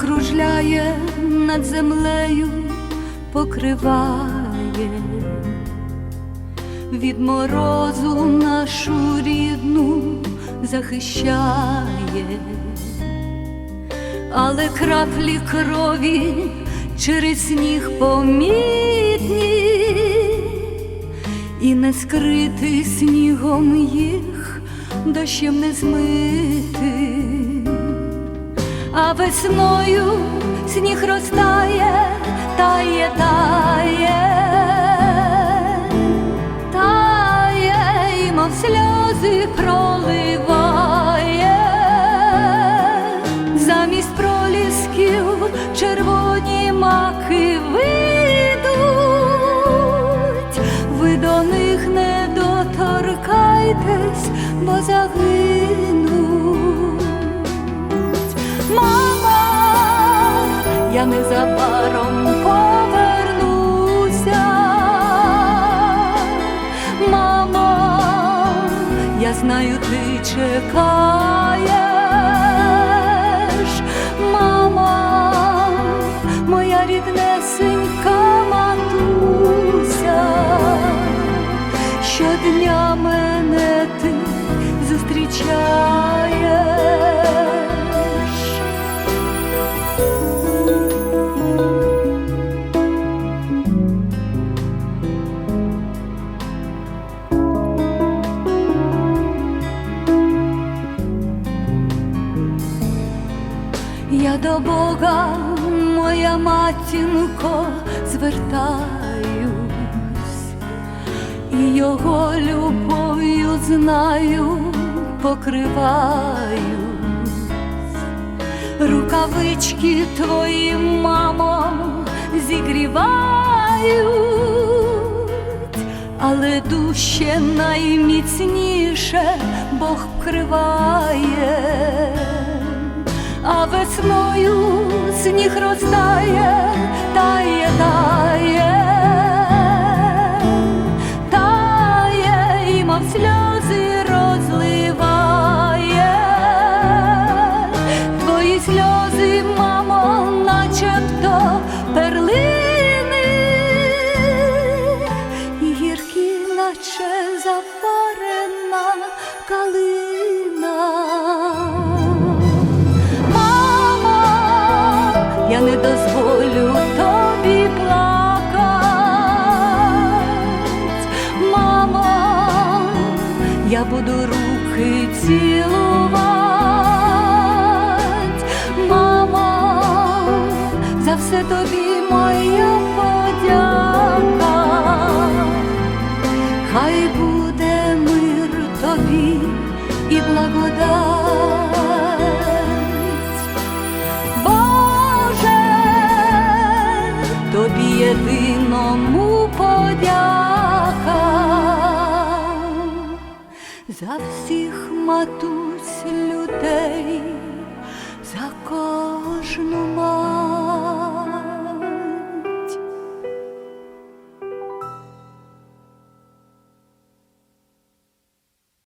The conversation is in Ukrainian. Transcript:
кружляє над землею, покриває від морозу нашу рідну захищає, але краплі крові через сніг помітні, і не скрити снігом їх дощем не змити а весною сніг розтає, тає, тає, тає, і мов сльози проливає, замість пролісків червоні маки вийдуть, ви до них не доторкайтесь, бо загинуть. Незабаром повернуся. Мамо, я знаю, ти чекаєш. Мама, моя ріднесенька матуся, щодня мене ти зустрічаєш. Я до Бога, моя матінко, звертаюсь, і його любов'ю знаю, покриваюсь. Рукавички твої, мамо, зігрівають, але дуще найміцніше Бог вкриває сніг розтає, моя подяка. Хай буде мир тобі і благодать. Боже, тобі єдиному подяка за всіх матусь людей, за кожну мать.